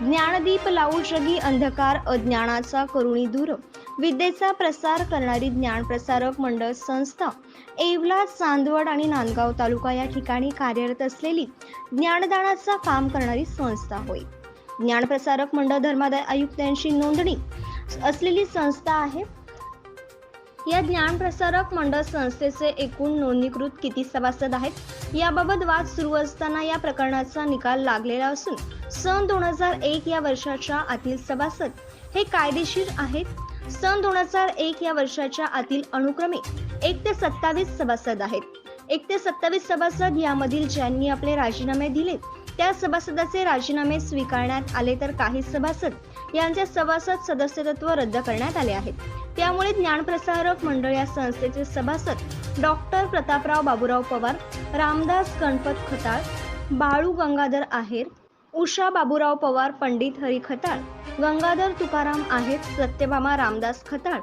ज्ञानदीप लावू शगी अंधकार अज्ञानाचा करुणी दूर विद्येचा प्रसार करणारी ज्ञानप्रसारक मंडळ संस्था. येवला चांदवड आणि नांदगाव तालुका या ठिकाणी कार्यरत असलेली ज्ञानदानाचा काम करणारी संस्था होय. ज्ञानप्रसारक मंडळ धर्मादाय आयुक्त यांची नोंदणी असलेली संस्था आहे या ज्ञानप्रसारक मंडळ संस्थेचे एकूण नोंदणीकृत किती सभासद आहेत? याबाबत वाद सुरू असताना या प्रकरणाचा निकाल लागलेला असून सन दोन हजार एक या वर्षाच्या आतील सभासद हे कायदेशीर आहेत. सन दोन हजार एक या वर्षाच्या आतील अनुक्रमे एक ते सत्तावीस सभासद आहेत. एक ते सत्तावीस सभासद यामधील ज्यांनी आपले राजीनामे दिले त्या सभासदाचे राजीनामे स्वीकारण्यात आले तर काही सभासद यांचे सभासद सदस्यत्व रद्द करण्यात आले आहेत. त्यामुळे ज्ञानप्रसारक मंडळ या संस्थेचे सभासद डॉक्टर प्रतापराव बाबूराव पवार रामदास गणपत खताळ बाळू गंगाधर आहेर उषा बाबूराव पवार पंडित हरी खताळ गंगाधर तुकाराम आहेर सत्यभामा रामदास खताळ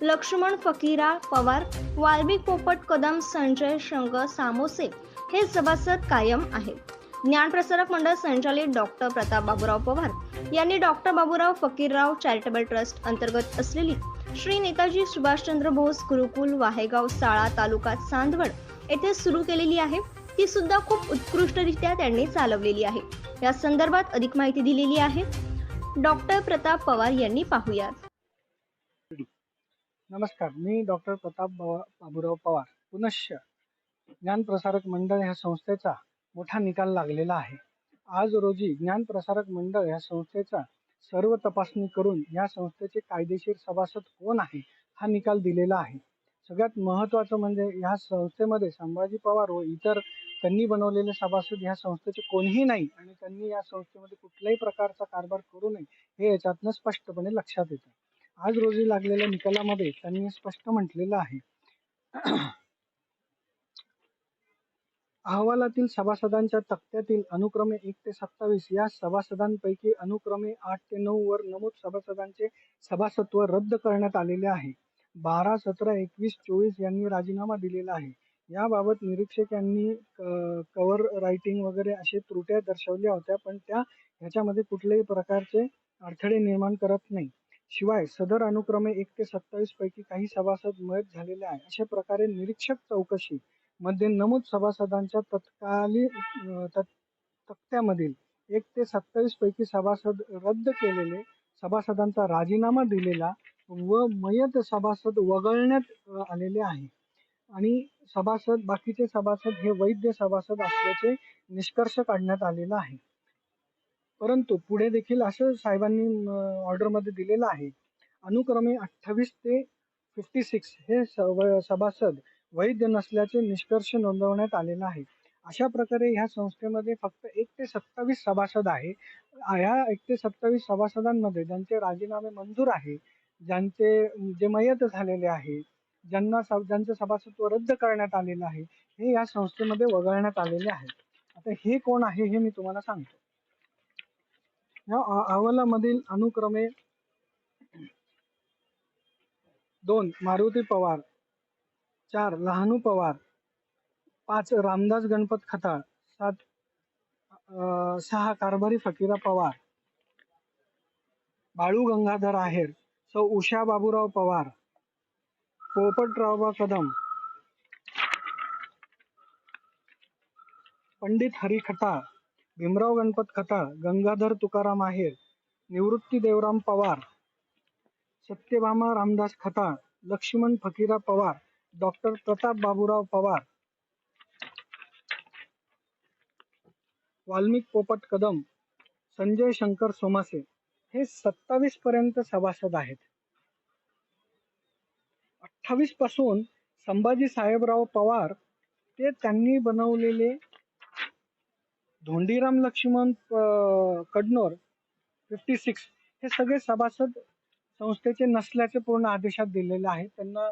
लक्ष्मण फकीरा पवार वाल्मिक पोपट कदम संजय शंकर सामोसे हे सभासद कायम आहेत. ज्ञानप्रसारक मंडळ संचालित डॉक्टर प्रताप बाबूराव पवार यांनी doctor Baburao Fakirrao charitable trust अंतर्गत असलेली श्री नेताजी सुभाषचंद्र बोस गुरुकुल वाहेगाव साळा तालुका चांदवड येथे सुरू केलेली आहे. ती सुद्धा खूप उत्कृष्टरित्या त्यांनी चालवलेली आहे. या संदर्भात अधिक माहिती दिलेली आहे. डॉक्टर प्रताप पवार यांनी पाहूयात. नमस्कार मी डॉक्टर प्रताप बाबूराव पवार. पुनश्च ज्ञानप्रसारक मंडळ ह्या संस्थेचा मोठा निकाल लागलेला आहे. आज रोजी ज्ञान प्रसारक मंडळ ह्या संस्थेचा सर्व तपासणी करून या संस्थेचे कायदेशीर सभासद कोण आहे हा निकाल दिलेला आहे. सगळ्यात महत्त्वाचं म्हणजे ह्या संस्थेमध्ये संभाजी पवार व इतर त्यांनी बनवलेले सभासद ह्या संस्थेचे कोणीही नाही आणि त्यांनी या संस्थेमध्ये कुठल्याही प्रकारचा कारभार करू नये हे याच्यातनं स्पष्टपणे लक्षात येतं. आज रोजी लागलेल्या निकालामध्ये त्यांनी स्पष्ट म्हटलेलं आहे. अहवालातील सभासदांच्या तक्त्यातील अनुक्रमे एक ते सत्तावीस या सभासदांपैकी अनुक्रमे आठ ते नऊ वर नमूद सभासदांचे सभासत्व रद्द करण्यात आलेले आहे. बारा सतरा एकवीस चोवीस यांनी राजीनामा दिलेला आहे. याबाबत निरीक्षक यांनी कव्हर रायटिंग वगैरे असे त्रुट्या दर्शवल्या होत्या पण त्या ह्याच्यामध्ये कुठल्याही प्रकारचे अडथळे निर्माण करत नाही. शिवाय सदर अनुक्रमे एक ते सत्तावीस पैकी काही सभासद मयत झालेले आहे. अशा प्रकारे निरीक्षक चौकशी मध्ये नमूद सभासदांच्या तत्कालीन तत् तक्त्यामधील एक ते सत्तावीस पैकी सभासद रद्द केलेले सभासदांचा राजीनामा दिलेला व मयत सभासद वगळण्यात आलेले आहे. आणि सभासद बाकीचे सभासद हे वैद्य सभासद असल्याचे निष्कर्ष काढण्यात आलेला आहे. परंतु पुढे देखील असं साहेबांनी ऑर्डरमध्ये दिलेलं आहे. अनुक्रमे अठ्ठावीस ते फिफ्टी सिक्स हे सव- सभासद वैध नसल्याचे निष्कर्ष नोंदवण्यात आलेला आहे. अशा प्रकारे ह्या संस्थेमध्ये फक्त एक ते सत्तावीस सभासद आहे. ह्या एक ते सत्तावीस सभासदांमध्ये ज्यांचे राजीनामे मंजूर आहे ज्यांचे जे मयत झालेले आहे ज्यांना स- ज्यांचं सभासदत्व रद्द करण्यात आलेलं आहे हे या संस्थेमध्ये वगळण्यात आलेले आहे आता हे कोण आहे हे मी तुम्हाला सांगतो. या अहवालामधील अनुक्रमे दोन मारुती पवार चार लहानू पवार पाच रामदास गणपत खताळ सात सहा कारभारी फकीरा पवार बाळू गंगाधर आहेर सौ उषा बाबूराव पवार पोपटरावबा कदम पंडित हरी खताळ भीमराव गणपत खताळ गंगाधर तुकाराम आहेर निवृत्ती देवराम पवार सत्यभामा रामदास खताळ लक्ष्मण फकीरा पवार डॉक्टर प्रताप बाबूराव पवार. वाल्मिक पोपट कदम संजय शंकर सोमासे हे सत्तावीस पर्यंत सभासद आहेत. अठ्ठावीसपासून संभाजी साहेबराव पवार ते त्यांनी बनवलेले धोंडीराम लक्ष्मण कडनोर फिफ्टी सिक्स हे सगळे सभासद संस्थेचे नसल्याचे पूर्ण आदेशात दिलेले आहे. त्यांना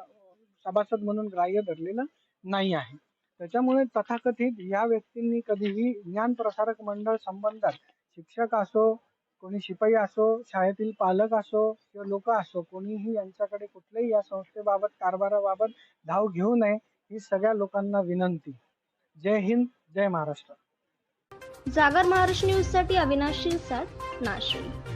सभासद म्हणून ग्राह्य धरलेलं नाही आहे. त्याच्यामुळे तथाकथित या व्यक्तींनी कधीही ज्ञान प्रसारक मंडळ संबंधात शिक्षक असो कोणी शिपाई असो शाळेतील पालक असो किंवा लोक असो कोणीही यांच्याकडे कुठल्याही या संस्थेबाबत कारभाराबाबत धाव घेऊ नये ही सगळ्या लोकांना विनंती. जय हिंद जय महाराष्ट्र. जागर महाराष्ट्र न्यूजसाठी अविनाश शिरसाट नाशिक.